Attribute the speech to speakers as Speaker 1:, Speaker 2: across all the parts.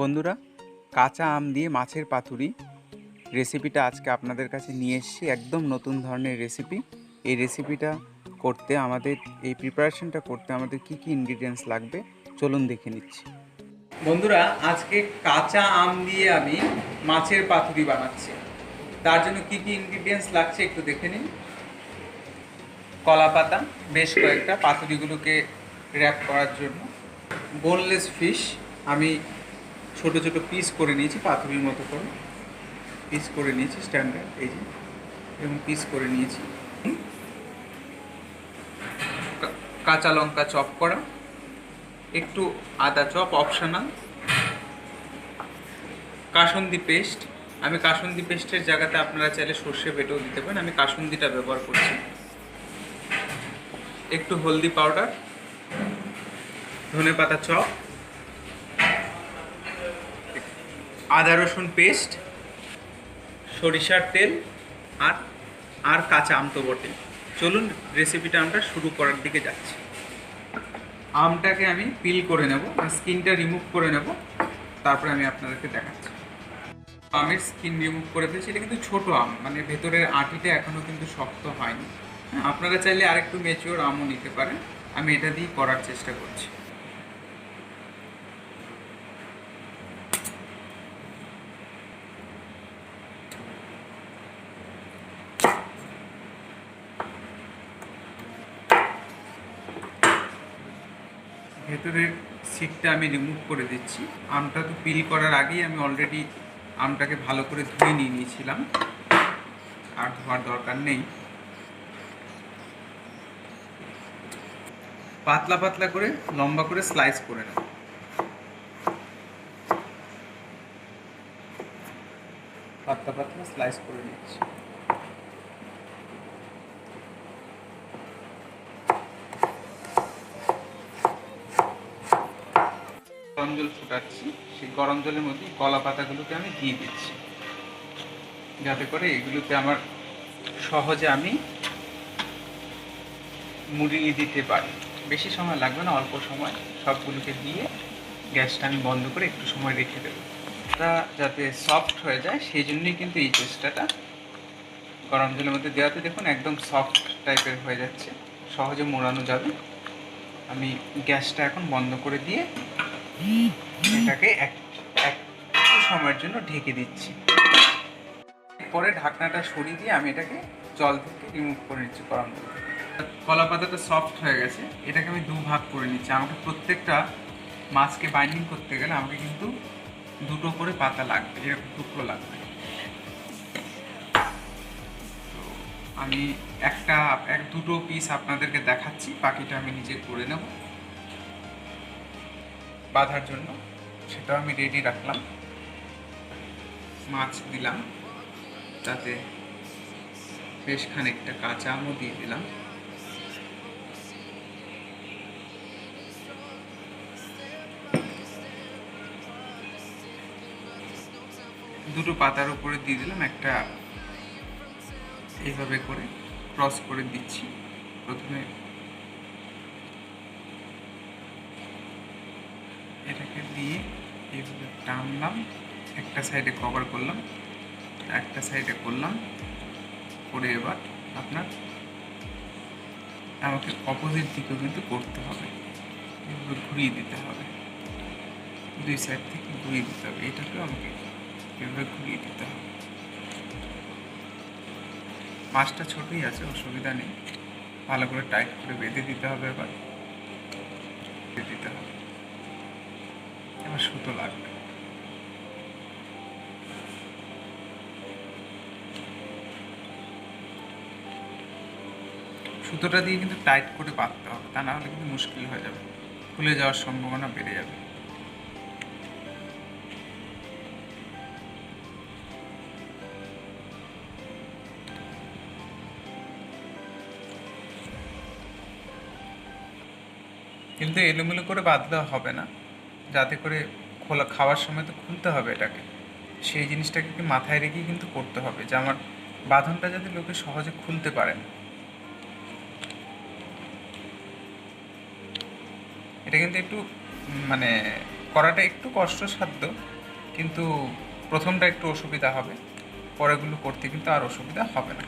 Speaker 1: বন্ধুরা, কাঁচা আম দিয়ে মাছের পাতুরি রেসিপিটা আজকে আপনাদের কাছে নিয়ে এসেছি, একদম নতুন ধরনের রেসিপি। এই রেসিপিটা করতে আমাদের, এই প্রিপারেশনটা করতে আমাদের কি কি ইনগ্রিডিয়েন্টস লাগবে, চলুন দেখে নিচ্ছি। বন্ধুরা, আজকে কাঁচা আম দিয়ে আমি মাছের পাতুরি বানাচ্ছি। তার জন্য কি কি ইনগ্রিডিয়েন্টস লাগছে একটু দেখে নিন। কলা পাতা বেশ কয়েকটা পাতুরিগুলোকে র্যাপ করার জন্য। বোনলেস ফিশ আমি ছোট ছোট পিস করে নিয়েছি, পাথরের মতো করে। পিস করে নিয়েছি স্ট্যান্ডার্ড এই যে। এবং পিস করে নিয়েছি। কাঁচা লঙ্কা চপ করা। একটু আদা চপ অপশনাল কাসন্দি পেস্ট আমি কাসন্দি পেস্টের জায়গাতে আপনারা চাইলে সর্ষে বেটেও দিতে পারেন। আমি কাসন্দিটা ব্যবহার করছি। একটু হলদি পাউডার ধনে পাতা চপ আদা রসুন পেস্ট সরিষার তেল আর আর কাঁচা আম তো বটে চলুন রেসিপিটা আমরা শুরু করার দিকে যাচ্ছি। আমটাকে আমি পিল করে নেব স্কিনটা রিমুভ করে নেব। তারপরে আমি আপনাদেরকে দেখাচ্ছি। আমের স্কিন রিমুভ করে দিয়েছি এটা কিন্তু ছোট আম মানে ভেতরের আটিটা এখনও কিন্তু শক্ত হয়নি। হ্যাঁ, আপনারা চাইলে আরেকটু মেচিওর আমও নিতে পারেন। আমি এটা দিয়েই করার চেষ্টা করছি। ভেতরের সিটটা আমি রিমুভ করে দিচ্ছি। আমটা তো পিল করার আগেই আমি অলরেডি আমটাকে ভালো করে ধুয়ে নিয়ে নিয়েছিলাম। আর ধোয়ার দরকার নেই। পাতলা পাতলা করে, লম্বা করে স্লাইস করে নেব পাতলা পাতলা স্লাইস করে নিচ্ছি। গরম জল ফুটাচ্ছি, সেই গরম জলের মধ্যে কলা পাতাগুলোকে আমি দিয়ে দিচ্ছি। যাতে করে এগুলোতে আমার সহজে আমি মুড়িয়ে দিতে পারি। বেশি সময় লাগবে না, অল্প সময় সবগুলোকে দিয়ে গ্যাসটা আমি বন্ধ করে একটু সময় রেখে দেবো। এটা যাতে সফট হয়ে যায়, সেই জন্যই কিন্তু এই চেষ্টাটা গরম জলের মধ্যে দেওয়াতে দেখুন একদম সফট টাইপের হয়ে যাচ্ছে, সহজে মোড়ানো যাবে। আমি গ্যাসটা এখন বন্ধ করে দিয়ে এটাকে এক একটু সময়ের জন্য ঢেকে দিচ্ছি। পরে ঢাকনাটা সরিয়ে দিয়ে আমি এটাকে জল থেকে রিমুভ করে নিচ্ছি, গরম কলা পাতাটা সফট হয়ে গেছে, এটাকে আমি দু ভাগ করে নিচ্ছি। আমাকে প্রত্যেকটা মাছকে বাইন্ডিং করতে গেলে আমাকে কিন্তু দুটো করে পাতা লাগবে, এরকম টুকরো লাগবে। আমি একটা, এক দুটো পিস আপনাদেরকে দেখাচ্ছি, বাকিটা আমি নিজে করে নেব। বাঁধার জন্য সেটাও আমি রেডি রাখলাম। মাছ দিলাম, তাতে বেশ খানিকটা কাঁচা আমও দিয়ে দিলাম। দুটো পাতার উপরে দিয়ে দিলাম একটা এইভাবে করে ক্রস করে দিচ্ছি। প্রথমে এটাকে দিয়ে এইভাবে টানলাম, একটা সাইডে কভার করলাম, একটা সাইডে করলাম, করে এবার আপনার আমাকে অপোজিট দিকেও কিন্তু করতে হবে। এভাবে ঘুরিয়ে দিতে হবে। দুই সাইড থেকে ঘুরিয়ে দিতে হবে। এটাকেও আমাকে এভাবে ঘুরিয়ে দিতে হবে। মাছটা ছোটই আছে, অসুবিধা নেই। ভালো করে টাইট করে বেঁধে দিতে হবে এবার। বেঁধে দিতে হবে। সুতো লাগবে। সুতোটা দিয়ে কিন্তু টাইট করে বাঁধতে হবে, তা না হলে কিন্তু মুশকিল হয়ে যাবে। খুলে যাওয়ার সম্ভাবনা বেড়ে যাবে। কিন্তু এলোমেলো করে বাঁধলে হবে না। যাতে করে খোলা, খাওয়ার সময় তো খুলতে হবে এটাকে। সেই জিনিসটাকে মাথায় রেখেই কিন্তু করতে হবে যে আমার বাঁধনটা যাতে লোকে সহজে খুলতে পারেন এটা কিন্তু একটু মানে করাটা একটু কষ্টসাধ্য, কিন্তু প্রথমটা একটু অসুবিধা হবে, পরেগুলো করতে কিন্তু আর অসুবিধা হবে না।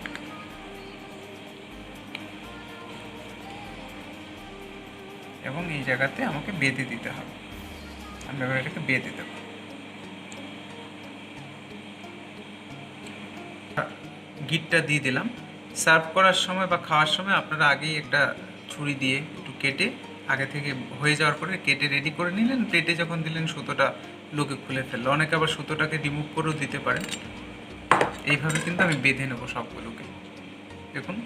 Speaker 1: এবং এই জায়গাতে আমাকে বেঁধে দিতে হবে। আমি এবার এটাকে বেঁধে দেবো গিটটা দিয়ে দিলাম। সার্ভ করার সময় বা খাওয়ার সময় আপনারা আগেই একটা ছুরি দিয়ে একটু কেটে, আগে থেকে হয়ে যাওয়ার পরে কেটে রেডি করে নিলেন। প্লেটে যখন দিলেন, সুতোটা লোকে খুলে ফেলল। অনেকে আবার সুতোটাকে রিমুভ করেও দিতে পারেন। এইভাবে কিন্তু আমি বেঁধে নেব সবগুলোকে। দেখুন,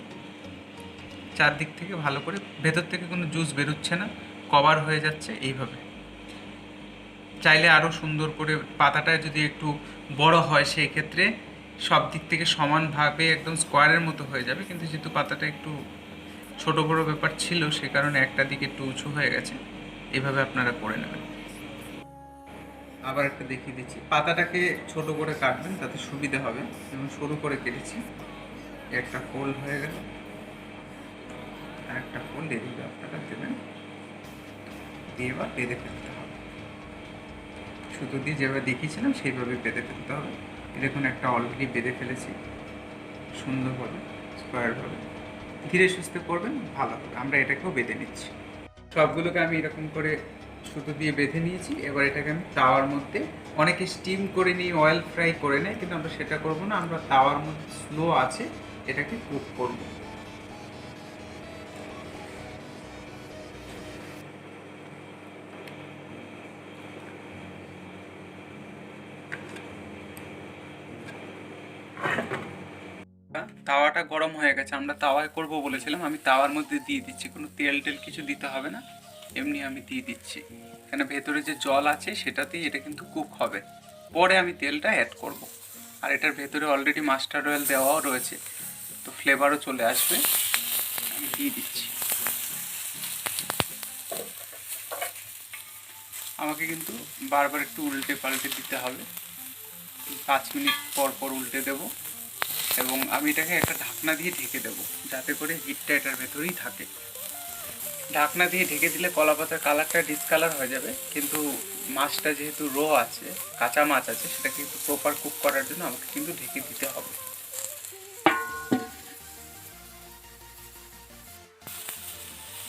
Speaker 1: চারদিক থেকে ভালো করে, ভেতর থেকে কোনো জুস বেরোচ্ছে না। কভার হয়ে যাচ্ছে এইভাবে। চাইলে আরও সুন্দর করে পাতাটা যদি একটু বড় হয়, সেই ক্ষেত্রে সব দিক থেকে সমানভাবে একদম স্কোয়ারের মতো হয়ে যাবে। কিন্তু যেহেতু পাতাটা একটু ছোট বড় ব্যাপার ছিল, সে কারণে একটা দিকে একটু উঁচু হয়ে গেছে। এভাবে আপনারা করে নেবেন। আবার একটা দেখিয়ে দিচ্ছি। পাতাটাকে ছোট করে কাটবেন, তাতে সুবিধা হবে। যেমন সরু করে কেটেছি। একটা ফোল হয়ে গেল। আর একটা ফোল এদিকে আপনারা দেবেন। দিয়ে এবার বেঁধে ফেলতে হবে। সুতো দিয়ে যেভাবে দেখিয়েছিলাম, সেইভাবে বেঁধে ফেলতে হবে। দেখুন, একটা অলরেডি বেঁধে ফেলেছি। সুন্দরভাবে স্কোয়ারভাবে ধীরে সুস্থে করবেন, ভালো হবে। আমরা এটাকেও বেঁধে নিচ্ছি। সবগুলোকে আমি এরকম করে সুতো দিয়ে বেঁধে নিয়েছি। এবার এটাকে আমি তাওয়ার মধ্যে, অনেকে স্টিম করে নিই অয়েল ফ্রাই করে নেয়, কিন্তু আমরা সেটা করব না। আমরা তাওয়ার মধ্যে স্লো আছে, এটাকে কুক করব। তাওয়াটা গরম হয়ে গেছে, আমরা তাওয়ায় করব বলেছিলাম, আমি তাওয়ার মধ্যে দিয়ে দিচ্ছি, কোনো তেল টেল কিছু দিতে হবে না, এমনি আমি দিয়ে দিচ্ছি। কেন ভেতরে যে জল আছে সেটাতেই এটা কিন্তু কুক হবে। পরে আমি তেলটা অ্যাড করব। আর এটার ভেতরে অলরেডি মাস্টার্ড অয়েল দেওয়াও রয়েছে, তো ফ্লেভারও চলে আসবে, আমি দিয়ে দিচ্ছি। আমাকে কিন্তু বারবার একটু উল্টে পাল্টে দিতে হবে। পাঁচ মিনিট পর পর উল্টে দেবো। এবং আমি এটাকে একটা ঢাকনা দিয়ে ঢেকে দেবো, যাতে করে হিটটা এটার ভেতরেই থাকে। ঢাকনা দিয়ে ঢেকে দিলে কলা পাতার কালারটা ডিসকালার হয়ে যাবে, কিন্তু মাছটা যেহেতু রো আছে, কাঁচা মাছ আছে, সেটাকে একটু প্রপার কুক করার জন্য আমাকে কিন্তু ঢেকে দিতে হবে।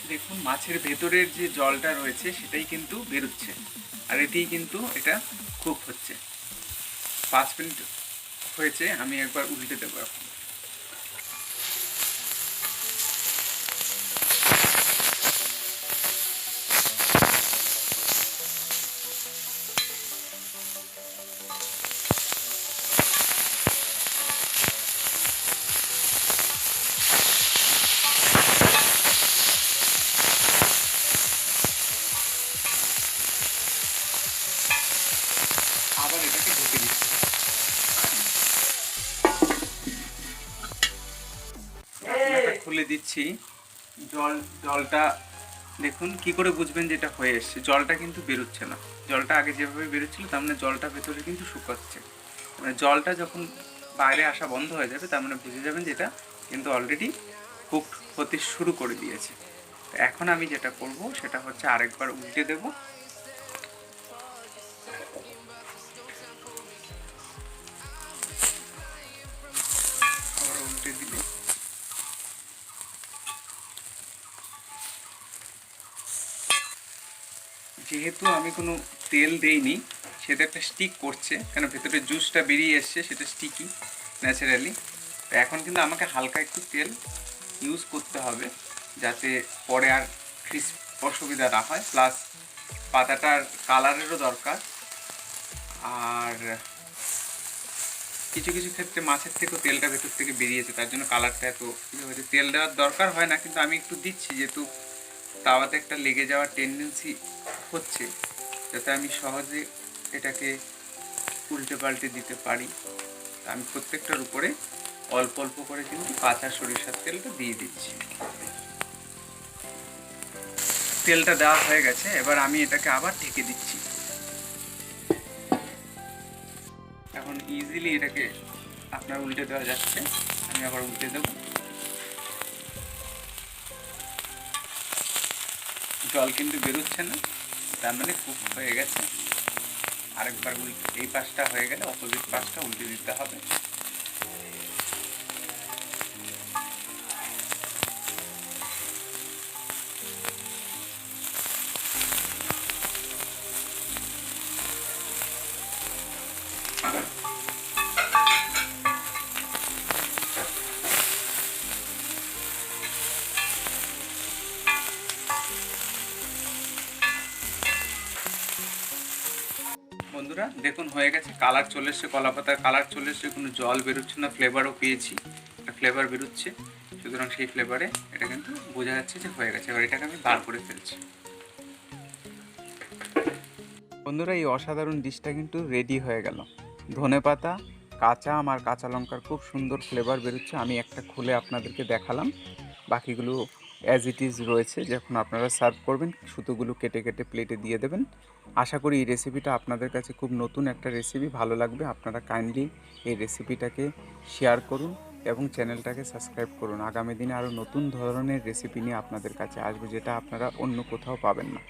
Speaker 1: দেখুন, মাছের ভেতরের যে জলটা রয়েছে, সেটাই কিন্তু বেরোচ্ছে। আর এতেই কিন্তু এটা কুক হচ্ছে। পাঁচ মিনিট হয়েছে আমি একবার উল্টে দেবো এখন। দিচ্ছি। জল, জলটা দেখুন কি করে বুঝবেন যে এটা হয়ে এসছে। জলটা কিন্তু বেরোচ্ছে না। জলটা আগে যেভাবে বেরোচ্ছিল, তার মানে জলটা ভেতরে কিন্তু শুকাচ্ছে। মানে জলটা যখন বাইরে আসা বন্ধ হয়ে যাবে, তার মানে বুঝে যাবেন যে এটা কিন্তু অলরেডি কুক হতে শুরু করে দিয়েছে। এখন আমি যেটা করব, সেটা হচ্ছে আরেকবার উল্টে দেবো। যেহেতু আমি কোনো তেল দেইনি, সেটা একটা স্টিক করছে, কেন ভেতরে জুসটা বেরিয়ে এসছে, সেটা স্টিকি ন্যাচারালি তো এখন কিন্তু আমাকে হালকা একটু তেল ইউজ করতে হবে, যাতে পরে আর ক্রিস্প অসুবিধা না হয়। প্লাস পাতাটার কালারেরও দরকার। আর কিছু কিছু ক্ষেত্রে মাছের থেকেও তেলটা ভেতর থেকে বেরিয়েছে, তার জন্য কালারটা এত ইয়ে হয়েছে। তেল দেওয়ার দরকার হয় না, কিন্তু আমি একটু দিচ্ছি, যেহেতু তাওয়াতে একটা লেগে যাওয়ার টেন্ডেন্সি হচ্ছে, যাতে আমি সহজে এটাকে উল্টে পাল্টে দিতে পারি। আমি প্রত্যেকটার উপরে অল্প অল্প করে কিন্তু কাঁচা সরিষার তেলটা দিয়ে দিচ্ছি। তেলটা দেওয়া হয়ে গেছে, এবার আমি এটাকে আবার ঢেকে দিচ্ছি। এখন ইজিলি এটাকে আপনার উল্টে দেওয়া যাচ্ছে, আমি আবার উল্টে দেবো। জল কিন্তু বেরোচ্ছে না। তার মানে খুব হয়ে গেছে। আরেকবার এই পাশটা হয়ে গেলে অপোজিট পাশটা উল্টে দিতে হবে। হয়ে গেছে কালার চলে এসছে কলা পাতার কালার চলে এসছে, কোনো জল বেরোচ্ছে না ফ্লেভারও পেয়েছি, একটা ফ্লেভার বেরোচ্ছে, সুতরাং সেই ফ্লেভারে এটা কিন্তু বোঝা যাচ্ছে যে হয়ে গেছে, এবার এটাকে আমি বার করে ফেলছি। বন্ধুরা, এই অসাধারণ ডিশটা কিন্তু রেডি হয়ে গেল। ধনে পাতা, কাঁচা আম আর কাঁচা লঙ্কার খুব সুন্দর ফ্লেভার বেরোচ্ছে, আমি একটা খুলে আপনাদেরকে দেখালাম, বাকিগুলো অ্যাজ ইট ইজ রয়েছে, যখন আপনারা সার্ভ করবেন, সুতোগুলো কেটে কেটে প্লেটে দিয়ে দেবেন। আশা করি এই রেসিপিটা আপনাদের কাছে খুব নতুন একটা রেসিপি ভালো লাগবে। আপনারা কাইন্ডলি এই রেসিপিটাকে শেয়ার করুন এবং চ্যানেলটাকে সাবস্ক্রাইব করুন। আগামী দিনে আরও নতুন ধরনের রেসিপি নিয়ে আপনাদের কাছে আসবে, যেটা আপনারা অন্য কোথাও পাবেন না।